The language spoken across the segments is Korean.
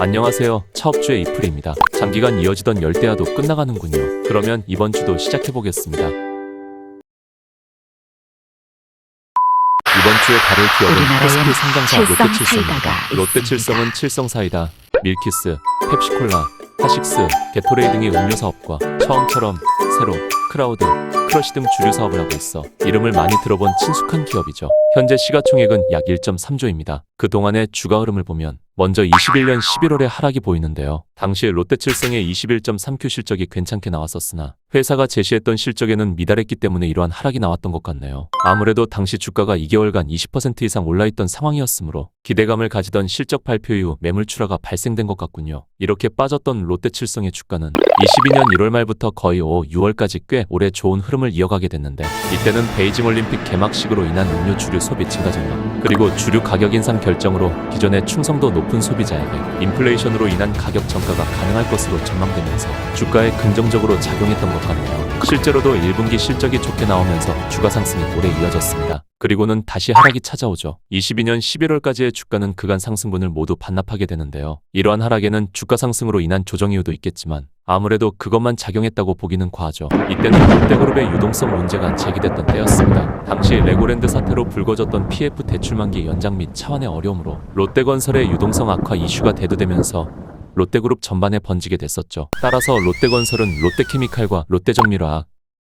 안녕하세요. 차업주의 이플입니다. 장기간 이어지던 열대야도 끝나가는군요. 그러면 이번 주도 시작해보겠습니다. 이번 주에 다룰 기업은 우리나라엔 코스피 상장사 칠성 롯데칠성입니다. 사이다가 롯데칠성은. 칠성사이다, 밀키스, 펩시콜라, 하식스, 게토레이 등의 음료 사업과 처음처럼 세로, 크라우드, 크러쉬 등 주류 사업을 하고 있어 이름을 많이 들어본 친숙한 기업이죠. 현재 시가총액은 약 1.3조입니다. 그동안의 주가 흐름을 보면 먼저 21년 11월에 하락이 보이는데요. 당시 롯데칠성의 21.3Q 실적이 괜찮게 나왔었으나 회사가 제시했던 실적에는 미달했기 때문에 이러한 하락이 나왔던 것 같네요. 아무래도 당시 주가가 2개월간 20% 이상 올라있던 상황이었으므로 기대감을 가지던 실적 발표 이후 매물 출하가 발생된 것 같군요. 이렇게 빠졌던 롯데칠성의 주가는 22년 1월 말부터 거의 5, 6월까지 꽤 오래 좋은 흐름을 이어가게 됐는데 이때는 베이징 올림픽 개막식으로 인한 음료 주류 소비 증가 전망 그리고 주류 가격 인상 결정으로 기존의 충성도 높은 소비자에게 인플레이션으로 인한 가격 전가가 가능할 것으로 전망되면서 주가에 긍정적으로 작용했던 것 같네요. 실제로도 1분기 실적이 좋게 나오면서 주가 상승이 오래 이어졌습니다. 그리고는 다시 하락이 찾아오죠. 22년 11월까지의 주가는 그간 상승분을 모두 반납하게 되는데요. 이러한 하락에는 주가 상승으로 인한 조정 이유도 있겠지만 아무래도 그것만 작용했다고 보기는 과하죠. 이때는 롯데그룹의 유동성 문제가 제기됐던 때였습니다. 당시 레고랜드 사태로 불거졌던 PF 대출 만기 연장 및 차환의 어려움으로 롯데건설의 유동성 악화 이슈가 대두되면서 롯데그룹 전반에 번지게 됐었죠. 따라서 롯데건설은 롯데케미칼과 롯데정밀화학,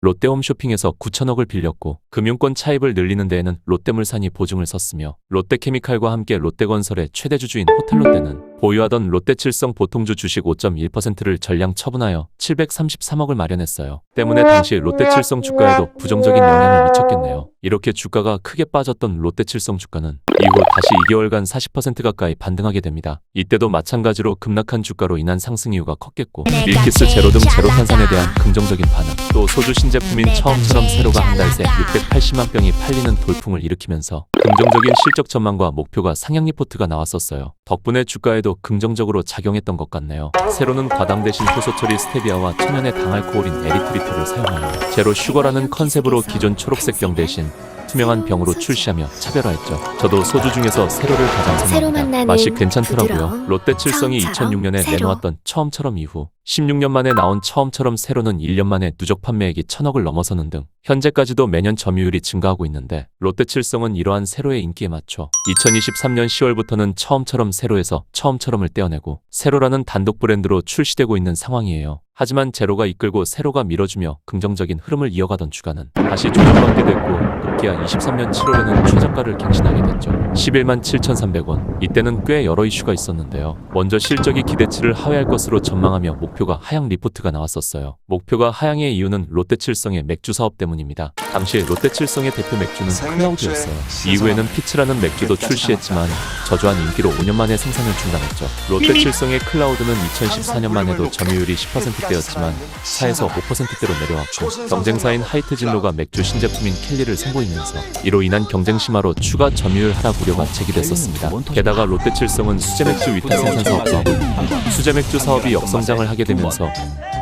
롯데홈쇼핑에서 9천억을 빌렸고 금융권 차입을 늘리는 데에는 롯데물산이 보증을 섰으며 롯데케미칼과 함께 롯데건설의 최대 주주인 호텔롯데는 보유하던 롯데칠성 보통주 주식 5.1%를 전량 처분하여 733억을 마련했어요. 때문에 당시 롯데칠성 주가에도 부정적인 영향을 미쳤겠네요. 이렇게 주가가 크게 빠졌던 롯데칠성 주가는 이후 다시 2개월간 40% 가까이 반등하게 됩니다. 이때도 마찬가지로 급락한 주가로 인한 상승 이유가 컸겠고 밀키스 제로 등 제로탄산에 대한 긍정적인 반응 또 소주 신제품인 처음처럼 세로가 한 달 새 680만 병이 팔리는 돌풍을 일으키면서 긍정적인 실적 전망과 목표가 상향 리포트가 나왔었어요. 덕분에 주가에도 긍정적으로 작용했던 것 같네요. 세로는 과당 대신 효소 처리 스테비아와 천연의 당알코올인 에리트리트를 사용하여 제로 슈거라는 컨셉으로 기존 초록색 병 대신 투명한 병으로 출시하며 차별화했죠. 저도 소주 중에서 세로를 가장 선호합니다. 맛이 괜찮더라고요. 롯데 칠성이 처음처럼 2006년에 새로. 내놓았던 처음처럼 이후 16년 만에 나온 처음처럼 세로는 1년 만에 누적 판매액이 천억을 넘어서는 등 현재까지도 매년 점유율이 증가하고 있는데 롯데칠성은 이러한 세로의 인기에 맞춰 2023년 10월부터는 처음처럼 세로에서 처음처럼을 떼어내고 세로라는 단독 브랜드로 출시되고 있는 상황이에요. 하지만 제로가 이끌고 세로가 밀어주며 긍정적인 흐름을 이어가던 주가는 다시 조정받게 됐고 급기야 23년 7월에는 최저가를 갱신하게 됐죠. 11만 7,300원. 이때는 꽤 여러 이슈가 있었는데요. 먼저 실적이 기대치를 하회할 것으로 전망하며 목표가 하향 리포트가 나왔었어요. 목표가 하향의 이유는 롯데칠성의 맥주 사업 때문입니다. 당시 롯데칠성의 대표 맥주는 클라우드였어요. 이후에는 피츠라는 맥주도 출시했지만 저조한 인기로 5년 만에 생산을 중단했죠. 롯데칠성의 클라우드는 2014년만 해도 점유율이 10% 대였지만 4에서 5%대로 내려왔고 경쟁사인 하이트 진로가 맥주 신제품인 켈리를 선보이면서 이로 인한 경쟁 심화로 추가 점유율 하락 우려가 제기됐었습니다. 게다가 롯데칠성은 수제맥주 위탁 생산 하고 수제맥주 사업이 역성장을 하게 되면서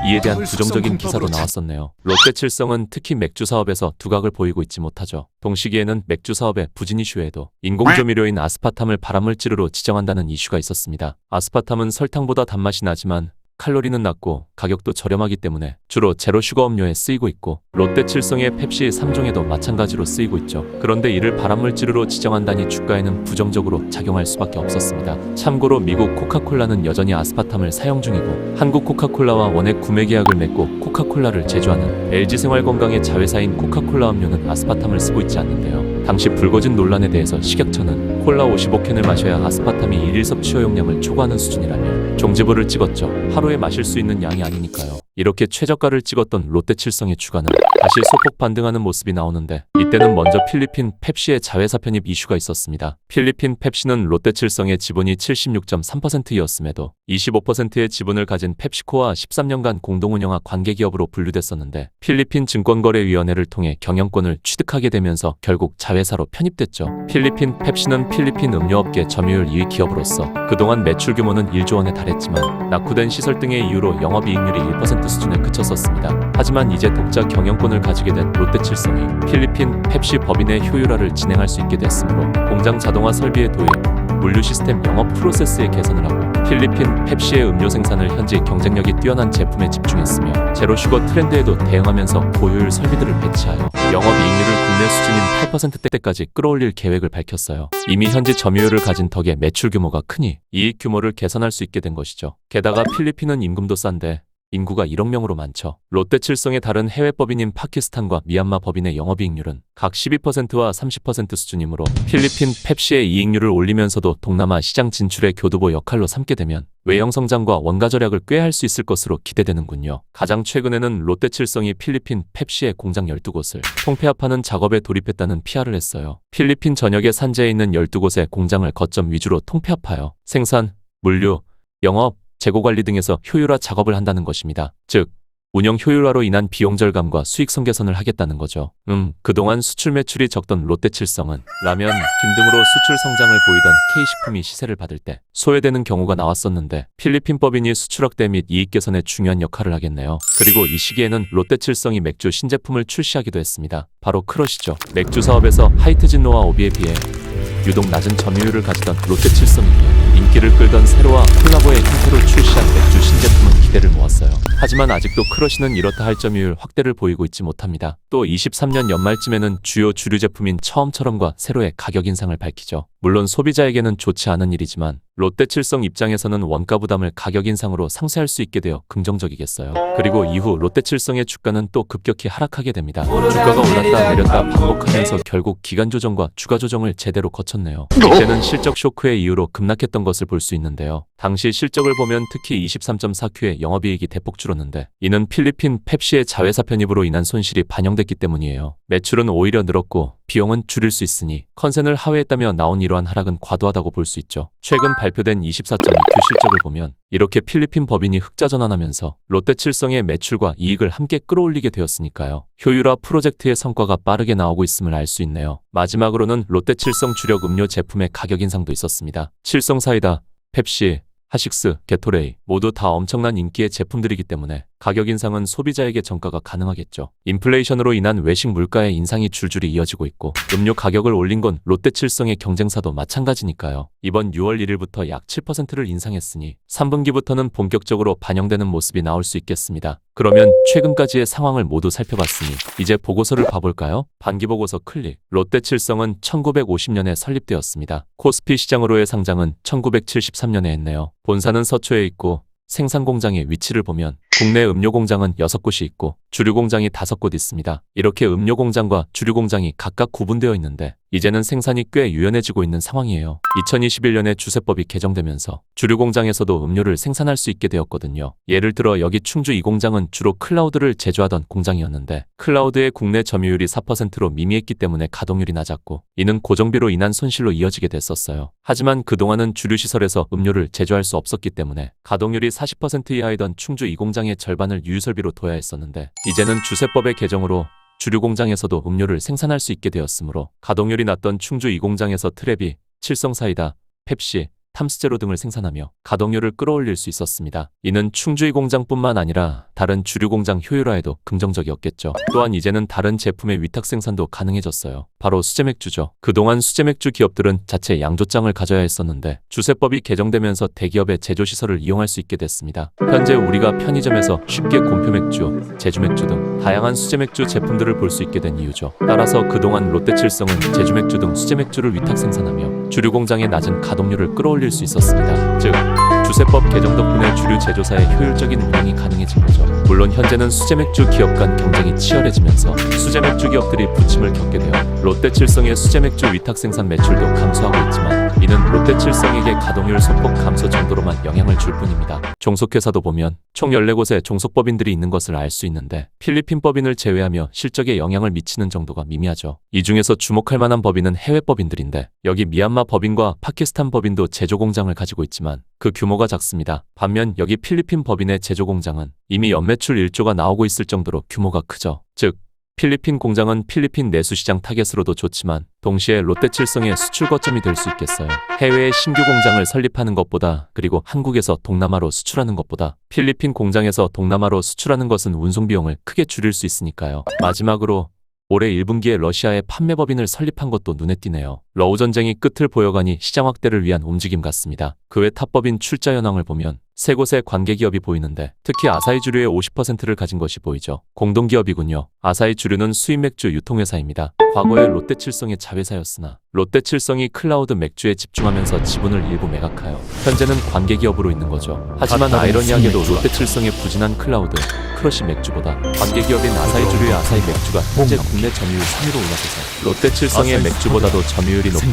이에 대한 부정적인 기사도 나왔었네요. 롯데칠성은 특히 맥주 사업에서 두각을 보이고 있지 못하죠. 동시기에는 맥주 사업의 부진 이슈에도 인공조미료인 아스파탐을 발암물질로 지정한다는 이슈가 있었습니다. 아스파탐은 설탕보다 단맛이 나지만 칼로리는 낮고 가격도 저렴하기 때문에 주로 제로 슈거 음료에 쓰이고 있고 롯데 칠성의 펩시 3종에도 마찬가지로 쓰이고 있죠. 그런데 이를 발암물질로 지정한다니 주가에는 부정적으로 작용할 수밖에 없었습니다. 참고로 미국 코카콜라는 여전히 아스파탐을 사용 중이고 한국 코카콜라와 원액 구매 계약을 맺고 코카콜라를 제조하는 LG생활건강의 자회사인 코카콜라 음료는 아스파탐을 쓰고 있지 않는데요. 당시 불거진 논란에 대해서 식약처는 콜라 55캔을 마셔야 아스파탐이 일일 섭취 용량을 초과하는 수준이라며 종지부를 찍었죠. 하루에 마실 수 있는 양이 아니니까요. 이렇게 최저가를 찍었던 롯데 칠성의 주가는 다시 소폭 반등하는 모습이 나오는데 이때는 먼저 필리핀 펩시의 자회사 편입 이슈가 있었습니다. 필리핀 펩시는 롯데 칠성의 지분이 76.3%였음에도 25%의 지분을 가진 펩시코와 13년간 공동운영한 관계기업으로 분류됐었는데 필리핀 증권거래위원회를 통해 경영권을 취득하게 되면서 결국 자회사로 편입됐죠. 필리핀 펩시는 필리핀 음료업계 점유율 2위 기업으로서 그동안 매출 규모는 1조 원에 달했지만 낙후된 시설 등의 이유로 영업이익률이 1% 10% 수준에 그쳤었습니다. 하지만 이제 독자 경영권을 가지게 된 롯데칠성이 필리핀 펩시 법인의 효율화를 진행할 수 있게 됐으므로 공장 자동화 설비의 도입, 물류 시스템 영업 프로세스의 개선을 하고 필리핀 펩시의 음료 생산을 현지 경쟁력이 뛰어난 제품에 집중했으며 제로 슈거 트렌드에도 대응하면서 고효율 설비들을 배치하여 영업 이익률을 국내 수준인 8%대까지 끌어올릴 계획을 밝혔어요. 이미 현지 점유율을 가진 덕에 매출 규모가 크니 이익 규모를 개선할 수 있게 된 것이죠. 게다가 필리핀은 임금도 싼데 인구가 1억 명으로 많죠. 롯데 칠성의 다른 해외 법인인 파키스탄과 미얀마 법인의 영업이익률은 각 12%와 30% 수준이므로 필리핀 펩시의 이익률을 올리면서도 동남아 시장 진출의 교두보 역할로 삼게 되면 외형 성장과 원가 절약을 꾀할 수 있을 것으로 기대되는군요. 가장 최근에는 롯데칠성이 필리핀 펩시의 공장 12곳을 통폐합하는 작업에 돌입했다는 PR을 했어요. 필리핀 전역의 산지에 있는 12곳의 공장을 거점 위주로 통폐합하여 생산, 물류, 영업, 재고 관리 등에서 효율화 작업을 한다는 것입니다. 즉, 운영 효율화로 인한 비용 절감과 수익성 개선을 하겠다는 거죠. 음, 그동안 수출 매출이 적던 롯데칠성은 라면, 김 등으로 수출 성장을 보이던 K식품이 시세를 받을 때 소외되는 경우가 나왔었는데 필리핀 법인이 수출 확대 및 이익 개선에 중요한 역할을 하겠네요. 그리고 이 시기에는 롯데칠성이 맥주 신제품을 출시하기도 했습니다. 바로 크러시죠. 맥주 사업에서 하이트진노와 오비에 비해 유독 낮은 점유율을 가지던 롯데 칠성이기에 인기를 끌던 세로와 콜라보의 형태로 출시한 맥주 신제품은 기대를 모았어요. 하지만 아직도 크러쉬는 이렇다 할 점유율 확대를 보이고 있지 못합니다. 또 23년 연말쯤에는 주요 주류 제품인 처음처럼과 세로의 가격 인상을 밝히죠. 물론 소비자에게는 좋지 않은 일이지만 롯데칠성 입장에서는 원가 부담을 가격 인상으로 상쇄할 수 있게 되어 긍정적이겠어요. 그리고 이후 롯데칠성의 주가는 또 급격히 하락하게 됩니다. 주가가 올랐다 내렸다 반복하면서 결국 기간 조정과 주가 조정을 제대로 거쳤네요. 이때는 실적 쇼크의 이유로 급락했던 것을 볼 수 있는데요. 당시 실적을 보면 특히 23.4Q의 영업이익이 대폭 줄었는데 이는 필리핀 펩시의 자회사 편입으로 인한 손실이 반영됐기 때문이에요. 매출은 오히려 늘었고 비용은 줄일 수 있으니 컨센을 하회했다며 나온 이러한 하락은 과도하다고 볼 수 있죠. 최근 발표된 24.2Q 실적을 보면 이렇게 필리핀 법인이 흑자 전환하면서 롯데칠성의 매출과 이익을 함께 끌어올리게 되었으니까요. 효율화 프로젝트의 성과가 빠르게 나오고 있음을 알 수 있네요. 마지막으로는 롯데칠성 주력 음료 제품의 가격 인상도 있었습니다. 칠성 사이다, 펩시, 하식스, 게토레이 모두 다 엄청난 인기의 제품들이기 때문에 가격 인상은 소비자에게 전가가 가능하겠죠. 인플레이션으로 인한 외식 물가의 인상이 줄줄이 이어지고 있고 음료 가격을 올린 건 롯데칠성의 경쟁사도 마찬가지니까요. 이번 6월 1일부터 약 7%를 인상했으니 3분기부터는 본격적으로 반영되는 모습이 나올 수 있겠습니다. 그러면 최근까지의 상황을 모두 살펴봤으니 이제 보고서를 봐볼까요? 반기 보고서 클릭. 롯데칠성은 1950년에 설립되었습니다. 코스피 시장으로의 상장은 1973년에 했네요. 본사는 서초에 있고 생산 공장의 위치를 보면 국내 음료 공장은 6곳이 있고 주류 공장이 5곳 있습니다. 이렇게 음료 공장과 주류 공장이 각각 구분되어 있는데 이제는 생산이 꽤 유연해지고 있는 상황이에요. 2021년에 주세법이 개정되면서 주류 공장에서도 음료를 생산할 수 있게 되었거든요. 예를 들어 여기 충주 이 공장은 주로 클라우드를 제조하던 공장이었는데 클라우드의 국내 점유율이 4%로 미미했기 때문에 가동률이 낮았고 이는 고정비로 인한 손실로 이어지게 됐었어요. 하지만 그동안은 주류 시설에서 음료를 제조할 수 없었기 때문에 가동률이 40% 이하이던 충주 이 공장의 절반을 유유설비로 둬야 했었는데 이제는 주세법의 개정으로 주류 공장에서도 음료를 생산할 수 있게 되었으므로 가동률이 낮던 충주 이 공장에서 트랩이 칠성사이다, 펩시, 탐스제로 등을 생산하며 가동률을 끌어올릴 수 있었습니다. 이는 충주이 공장뿐만 아니라 다른 주류 공장 효율화에도 긍정적이었겠죠. 또한 이제는 다른 제품의 위탁 생산도 가능해졌어요. 바로 수제맥주죠. 그동안 수제맥주 기업들은 자체 양조장을 가져야 했었는데 주세법이 개정되면서 대기업의 제조시설을 이용할 수 있게 됐습니다. 현재 우리가 편의점에서 쉽게 곰표맥주, 제주맥주 등 다양한 수제맥주 제품들을 볼 수 있게 된 이유죠. 따라서 그동안 롯데칠성은 제주맥주 등 수제맥주를 위탁 생산하며 주류 공장의 낮은 가동률을 끌어올릴 수 있었습니다. 즉, 주세법 개정 덕분에 주류 제조사의 효율적인 운영이 가능해진 거죠. 물론 현재는 수제 맥주 기업 간 경쟁이 치열해지면서 수제 맥주 기업들이 부침을 겪게 되어 롯데칠성의 수제 맥주 위탁 생산 매출도 감소하고 있지만 이는 롯데칠성에게 가동률 소폭 감소 정도로만 영향을 줄 뿐입니다. 종속회사도 보면 총 14곳의 종속법인들이 있는 것을 알 수 있는데 필리핀 법인을 제외하며 실적에 영향을 미치는 정도가 미미하죠. 이 중에서 주목할 만한 법인은 해외 법인들인데 여기 미얀마 법인과 파키스탄 법인도 제조 공장을 가지고 있지만 그 규모가 작습니다. 반면 여기 필리핀 법인의 제조 공장은 이미 연매출 1조가 나오고 있을 정도로 규모가 크죠. 즉 필리핀 공장은 필리핀 내수 시장 타겟으로도 좋지만 동시에 롯데칠성의 수출 거점이 될 수 있겠어요. 해외에 신규 공장을 설립하는 것보다 그리고 한국에서 동남아로 수출하는 것보다 필리핀 공장에서 동남아로 수출하는 것은 운송 비용을 크게 줄일 수 있으니까요. 마지막으로 올해 1분기에 러시아의 판매 법인을 설립한 것도 눈에 띄네요. 러우 전쟁이 끝을 보여가니 시장 확대를 위한 움직임 같습니다. 그 외 탑법인 출자 현황을 보면 세 곳의 관계 기업이 보이는데 특히 아사히 주류의 50%를 가진 것이 보이죠. 공동 기업이군요. 아사히 주류는 수입 맥주 유통회사입니다. 과거에 롯데칠성의 자회사였으나 롯데칠성이 클라우드 맥주에 집중하면서 지분을 일부 매각하여 현재는 관계 기업으로 있는 거죠. 하지만 아이러니하게도 롯데칠성의 부진한 클라우드 크러쉬 맥주보다 관계 기업인 아사히 주류의 아사히 맥주가 현재 국내 점유율 3위로 올라서서 롯데칠성의 맥주보다도 점유율이 높은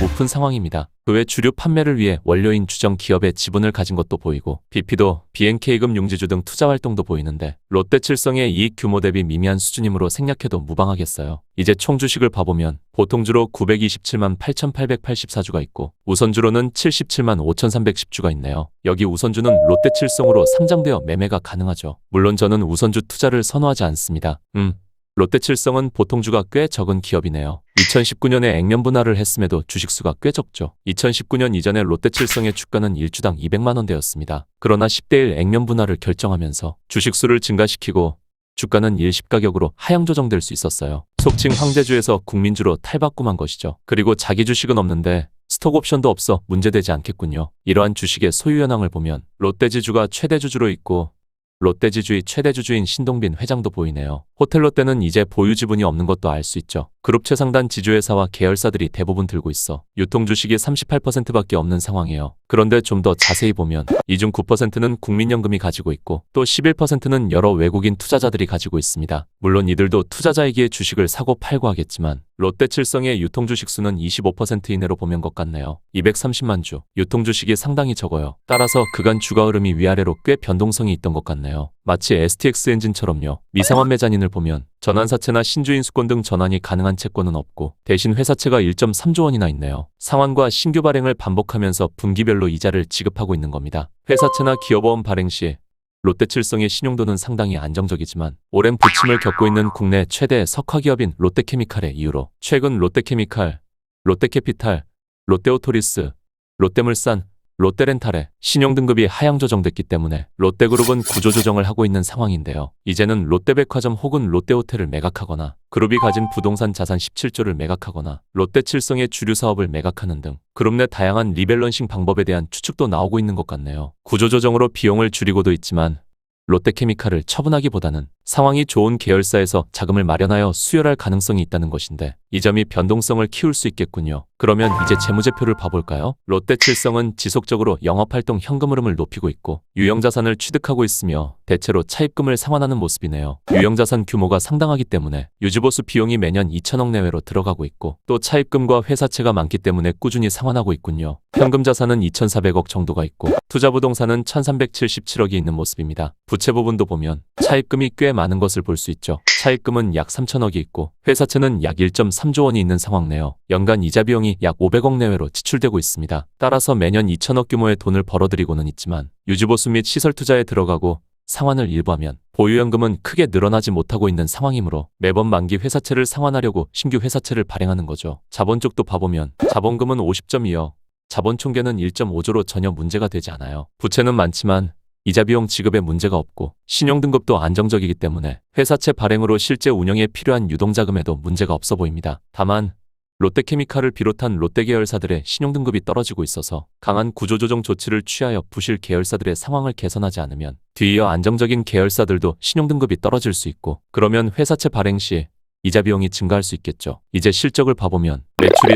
높은 상황입니다. 그 외 주류 판매를 위해 원료인 주정 기업의 지분을 가진 것도 보이고 BP도 BNK금 용지주 등 투자 활동도 보이는데 롯데칠성의 이익 규모 대비 미미한 수준이므로 생략해도 무방하겠어요. 이제 총 주식을 봐보면 보통주로 927만 8,884주가 있고 우선주로는 77만 5,310주가 있네요. 여기 우선주는 롯데칠성으로 상장되어 매매가 가능하죠. 물론 저는 우선주 투자를 선호하지 않습니다. 음, 롯데칠성은 보통주가 꽤 적은 기업이네요. 2019년에 액면 분할을 했음에도 주식수가 꽤 적죠. 2019년 이전에 롯데칠성의 주가는 1주당 200만 원대였습니다. 그러나 10대1 액면 분할을 결정하면서 주식수를 증가시키고 주가는 일시가격으로 하향 조정될 수 있었어요. 속칭 황제주에서 국민주로 탈바꿈한 것이죠. 그리고 자기 주식은 없는데 스톡 옵션도 없어 문제되지 않겠군요. 이러한 주식의 소유 현황을 보면 롯데지주가 최대 주주로 있고 롯데지주의 최대 주주인 신동빈 회장도 보이네요. 호텔 롯데는 이제 보유 지분이 없는 것도 알 수 있죠. 그룹 최상단 지주회사와 계열사들이 대부분 들고 있어 유통 주식이 38%밖에 없는 상황이에요. 그런데 좀 더 자세히 보면 이 중 9%는 국민연금이 가지고 있고 또 11%는 여러 외국인 투자자들이 가지고 있습니다. 물론 이들도 투자자이기에 주식을 사고 팔고 하겠지만 롯데칠성의 유통 주식 수는 25% 이내로 보면 것 같네요. 230만 주. 유통 주식이 상당히 적어요. 따라서 그간 주가 흐름이 위아래로 꽤 변동성이 있던 것 같네요. 마치 STX 엔진처럼요. 미상환 매자인을 보면 전환사채나 신주인 수권 등 전환이 가능한 채권은 없고 대신 회사채가 1.3조 원이나 있네요. 상환과 신규 발행을 반복하면서 분기별로 이자를 지급하고 있는 겁니다. 회사채나 기업보험 발행 시 롯데칠성의 신용도는 상당히 안정적이지만 오랜 부침을 겪고 있는 국내 최대 석화기업인 롯데케미칼의 이유로 최근 롯데케미칼, 롯데캐피탈, 롯데오토리스, 롯데물산, 롯데렌탈의 신용등급이 하향 조정됐기 때문에 롯데그룹은 구조조정을 하고 있는 상황인데요. 이제는 롯데백화점 혹은 롯데호텔을 매각하거나 그룹이 가진 부동산 자산 17조를 매각하거나 롯데칠성의 주류 사업을 매각하는 등 그룹 내 다양한 리밸런싱 방법에 대한 추측도 나오고 있는 것 같네요. 구조조정으로 비용을 줄이고도 있지만 롯데케미칼을 처분하기보다는 상황이 좋은 계열사에서 자금을 마련하여 수혈할 가능성이 있다는 것인데 이 점이 변동성을 키울 수 있겠군요. 그러면 이제 재무제표를 봐볼까요? 롯데칠성은 지속적으로 영업활동 현금 흐름을 높이고 있고 유형자산을 취득하고 있으며 대체로 차입금을 상환하는 모습이네요. 유형자산 규모가 상당하기 때문에 유지보수 비용이 매년 2천억 내외로 들어가고 있고 또 차입금과 회사채가 많기 때문에 꾸준히 상환하고 있군요. 현금 자산은 2,400억 정도가 있고 투자 부동산은 1,377억이 있는 모습입니다. 부채 부분도 보면 차입금이 꽤 많은 것을 볼 수 있죠. 차입금은 약 3천억이 있고 회사채는 약 1.3조 원이 있는 상황네요. 연간 이자 비용이 약 500억 내외로 지출되고 있습니다. 따라서 매년 2천억 규모의 돈을 벌어들이고는 있지만 유지보수 및 시설 투자에 들어가고 상환을 일부하면 보유연금은 크게 늘어나지 못하고 있는 상황이므로 매번 만기 회사채를 상환하려고 신규 회사채를 발행하는 거죠. 자본 쪽도 봐보면 자본금은 50.2억, 자본 총계는 1.5조로 전혀 문제가 되지 않아요. 부채는 많지만 이자 비용 지급에 문제가 없고 신용 등급도 안정적이기 때문에 회사채 발행으로 실제 운영에 필요한 유동자금에도 문제가 없어 보입니다. 다만 롯데케미칼을 비롯한 롯데 계열사들의 신용 등급이 떨어지고 있어서 강한 구조조정 조치를 취하여 부실 계열사들의 상황을 개선하지 않으면 뒤이어 안정적인 계열사들도 신용 등급이 떨어질 수 있고 그러면 회사채 발행 시 이자 비용이 증가할 수 있겠죠. 이제 실적을 봐보면 매출이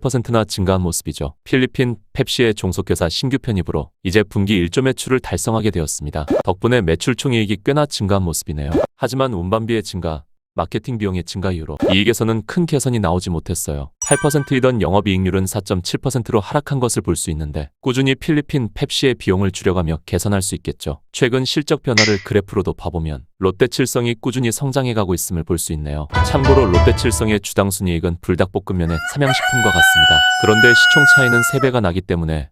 38%나 증가한 모습이죠. 필리핀 펩시의 종속회사 신규 편입으로 이제 분기 1조 매출을 달성하게 되었습니다. 덕분에 매출 총이익이 꽤나 증가한 모습이네요. 하지만 운반비의 증가, 마케팅 비용의 증가 이후로 이익에서는 큰 개선이 나오지 못했어요. 8%이던 영업이익률은 4.7%로 하락한 것을 볼 수 있는데 꾸준히 필리핀 펩시의 비용을 줄여가며 개선할 수 있겠죠. 최근 실적 변화를 그래프로도 봐보면 롯데칠성이 꾸준히 성장해가고 있음을 볼 수 있네요. 참고로 롯데칠성의 주당 순이익은 불닭볶음면의 삼양식품과 같습니다. 그런데 시총 차이는 3배가 나기 때문에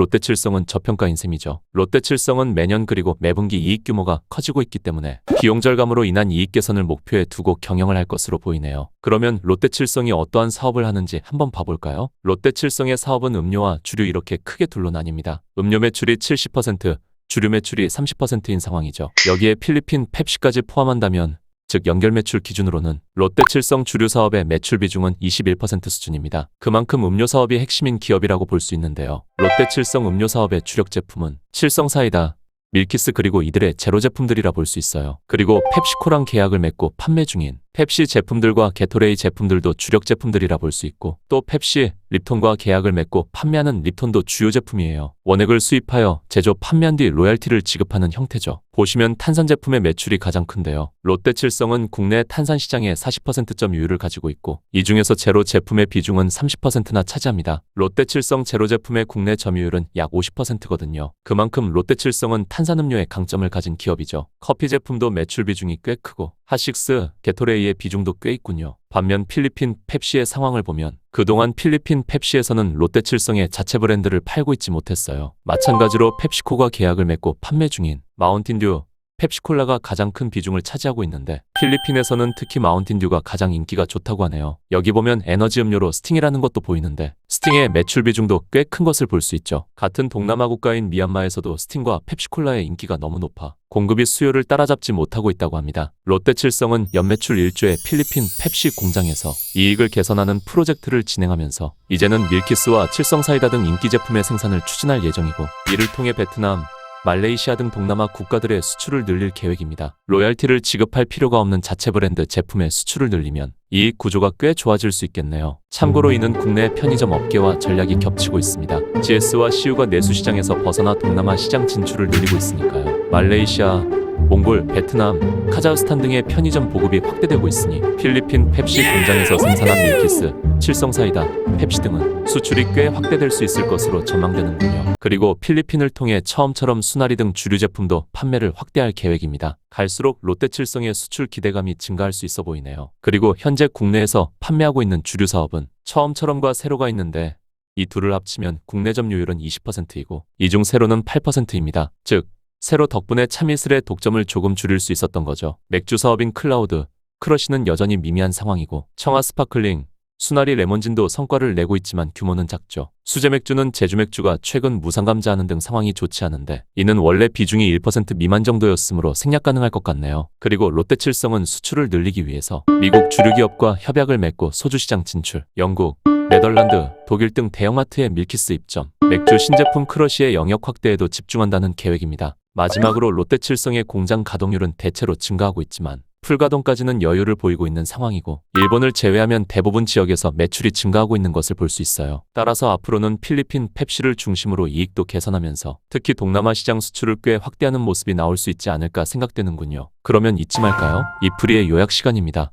롯데칠성은 저평가인 셈이죠. 롯데칠성은 매년 그리고 매분기 이익 규모가 커지고 있기 때문에 비용 절감으로 인한 이익 개선을 목표에 두고 경영을 할 것으로 보이네요. 그러면 롯데칠성이 어떠한 사업을 하는지 한번 봐볼까요? 롯데칠성의 사업은 음료와 주류 이렇게 크게 둘로 나뉩니다. 음료 매출이 70%, 주류 매출이 30%인 상황이죠. 여기에 필리핀 펩시까지 포함한다면 즉 연결 매출 기준으로는 롯데 칠성 주류 사업의 매출 비중은 21% 수준입니다. 그만큼 음료 사업이 핵심인 기업이라고 볼 수 있는데요. 롯데 칠성 음료 사업의 주력 제품은 칠성 사이다, 밀키스 그리고 이들의 제로 제품들이라 볼 수 있어요. 그리고 펩시코랑 계약을 맺고 판매 중인 펩시 제품들과 게토레이 제품들도 주력 제품들이라 볼 수 있고 또 펩시, 립톤과 계약을 맺고 판매하는 립톤도 주요 제품이에요. 원액을 수입하여 제조 판매한 뒤 로얄티를 지급하는 형태죠. 보시면 탄산 제품의 매출이 가장 큰데요. 롯데칠성은 국내 탄산 시장의 40%점 유율을 가지고 있고 이 중에서 제로 제품의 비중은 30%나 차지합니다. 롯데칠성 제로 제품의 국내 점유율은 약 50%거든요. 그만큼 롯데칠성은 탄산음료의 강점을 가진 기업이죠. 커피 제품도 매출 비중이 꽤 크고 하식스, 게토레이 의 비중도 꽤 있군요. 반면 필리핀 펩시의 상황을 보면 그동안 필리핀 펩시에서는 롯데칠성의 자체 브랜드를 팔고 있지 못했어요. 마찬가지로 펩시코가 계약을 맺고 판매 중인 마운틴듀, 펩시콜라가 가장 큰 비중을 차지하고 있는데 필리핀에서는 특히 마운틴듀가 가장 인기가 좋다고 하네요. 여기 보면 에너지 음료로 스팅이라는 것도 보이는데 스팅의 매출 비중도 꽤 큰 것을 볼 수 있죠. 같은 동남아 국가인 미얀마에서도 스팅과 펩시콜라의 인기가 너무 높아 공급이 수요를 따라잡지 못하고 있다고 합니다. 롯데칠성은 연매출 1조의 필리핀 펩시 공장에서 이익을 개선하는 프로젝트를 진행하면서 이제는 밀키스와 칠성사이다 등 인기 제품의 생산을 추진할 예정이고 이를 통해 베트남, 말레이시아 등 동남아 국가들의 수출을 늘릴 계획입니다. 로얄티를 지급할 필요가 없는 자체 브랜드 제품의 수출을 늘리면 이익 구조가 꽤 좋아질 수 있겠네요. 참고로 이는 국내 편의점 업계와 전략이 겹치고 있습니다. GS와 CU가 내수 시장에서 벗어나 동남아 시장 진출을 늘리고 있으니까요. 말레이시아, 몽골, 베트남, 카자흐스탄 등의 편의점 보급이 확대되고 있으니 필리핀 펩시 공장에서 생산한 밀키스, 칠성사이다, 펩시 등은 수출이 꽤 확대될 수 있을 것으로 전망되는군요. 그리고 필리핀을 통해 처음처럼 수나리 등 주류 제품도 판매를 확대할 계획입니다. 갈수록 롯데칠성의 수출 기대감이 증가할 수 있어 보이네요. 그리고 현재 국내에서 판매하고 있는 주류 사업은 처음처럼과 세로가 있는데 이 둘을 합치면 국내 점유율은 20%이고 이중 세로는 8%입니다. 즉 세로 덕분에 참이슬의 독점을 조금 줄일 수 있었던 거죠. 맥주 사업인 클라우드, 크러쉬는 여전히 미미한 상황이고 청아 스파클링, 수나리 레몬진도 성과를 내고 있지만 규모는 작죠. 수제 맥주는 제주 맥주가 최근 무상감자하는 등 상황이 좋지 않은데 이는 원래 비중이 1% 미만 정도였으므로 생략 가능할 것 같네요. 그리고 롯데칠성은 수출을 늘리기 위해서 미국 주류 기업과 협약을 맺고 소주 시장 진출, 영국, 네덜란드, 독일 등 대형마트의 밀키스 입점, 맥주 신제품 크러쉬의 영역 확대에도 집중한다는 계획입니다. 마지막으로 롯데칠성의 공장 가동률은 대체로 증가하고 있지만 풀가동까지는 여유를 보이고 있는 상황이고 일본을 제외하면 대부분 지역에서 매출이 증가하고 있는 것을 볼 수 있어요. 따라서 앞으로는 필리핀 펩시를 중심으로 이익도 개선하면서 특히 동남아 시장 수출을 꽤 확대하는 모습이 나올 수 있지 않을까 생각되는군요. 그러면 잊지 말까요? 이프리의 요약 시간입니다.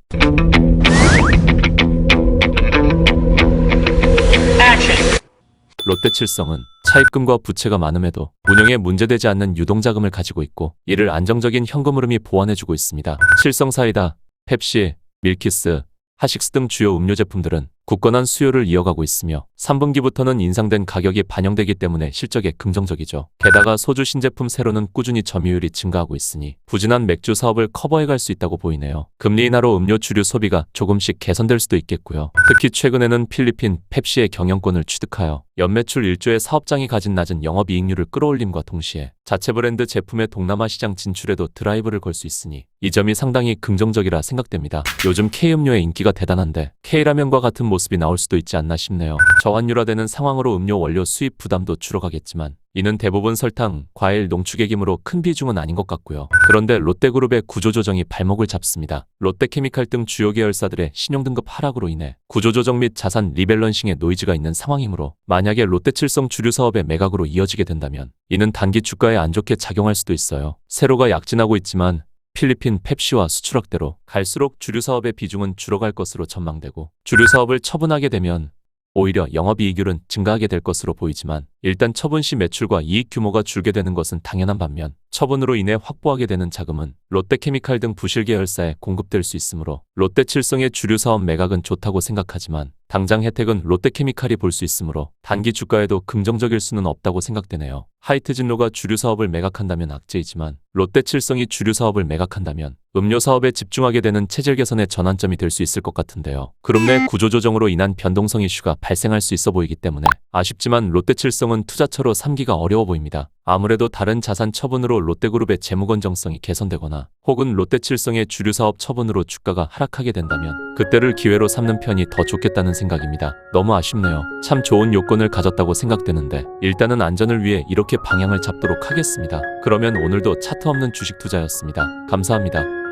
롯데칠성은 차입금과 부채가 많음에도 운영에 문제되지 않는 유동자금을 가지고 있고 이를 안정적인 현금 흐름이 보완해주고 있습니다. 칠성사이다, 펩시, 밀키스, 하식스 등 주요 음료 제품들은 굳건한 수요를 이어가고 있으며 3분기부터는 인상된 가격이 반영되기 때문에 실적에 긍정적이죠. 게다가 소주 신제품 세로는 꾸준히 점유율이 증가하고 있으니 부진한 맥주 사업을 커버해갈 수 있다고 보이네요. 금리 인하로 음료 주류 소비가 조금씩 개선될 수도 있겠고요. 특히 최근에는 필리핀 펩시의 경영권을 취득하여 연매출 1조의 사업장이 가진 낮은 영업이익률을 끌어올림과 동시에 자체 브랜드 제품의 동남아 시장 진출에도 드라이브를 걸 수 있으니 이 점이 상당히 긍정적이라 생각됩니다. 요즘 K음료의 인기가 대단한데 K라면과 같은 모습 이 나올 수도 있지 않나 싶네요. 저환율화되는 상황으로 음료 원료 수입 부담도 줄어가겠지만 이는 대부분 설탕, 과일, 농축액이므로 큰 비중은 아닌 것 같고요. 그런데 롯데그룹의 구조조정이 발목을 잡습니다. 롯데케미칼 등 주요 계열사들의 신용등급 하락으로 인해 구조조정 및 자산 리밸런싱에 노이즈가 있는 상황이므로 만약에 롯데칠성 주류 사업의 매각으로 이어지게 된다면 이는 단기 주가에 안 좋게 작용할 수도 있어요. 세로가 약진하고 있지만 필리핀 펩시와 수출 확대로 갈수록 주류 사업의 비중은 줄어갈 것으로 전망되고 주류 사업을 처분하게 되면 오히려 영업이익률은 증가하게 될 것으로 보이지만 일단 처분 시 매출과 이익 규모가 줄게 되는 것은 당연한 반면 처분으로 인해 확보하게 되는 자금은 롯데케미칼 등 부실 계열사에 공급될 수 있으므로 롯데칠성의 주류 사업 매각은 좋다고 생각하지만 당장 혜택은 롯데케미칼이 볼 수 있으므로 단기 주가에도 긍정적일 수는 없다고 생각되네요. 하이트진로가 주류 사업을 매각한다면 악재이지만 롯데칠성이 주류 사업을 매각한다면 음료 사업에 집중하게 되는 체질 개선의 전환점이 될 수 있을 것 같은데요. 그룹 내 구조조정으로 인한 변동성 이슈가 발생할 수 있어 보이기 때문에 아쉽지만 롯데칠성은 투자처로 삼기가 어려워 보입니다. 아무래도 다른 자산 처분으 로 롯데그룹의 재무 건정성이 개선되거나 혹은 롯데칠성의 주류 사업 처분으로 주가가 하락하게 된다면 그때를 기회로 삼는 편이 더 좋겠다는 생각입니다. 너무 아쉽네요. 참 좋은 요건을 가졌다고 생각되는데 일단은 안전을 위해 이렇게 방향을 잡도록 하겠습니다. 그러면 오늘도 차트 없는 주식 투자였습니다. 감사합니다.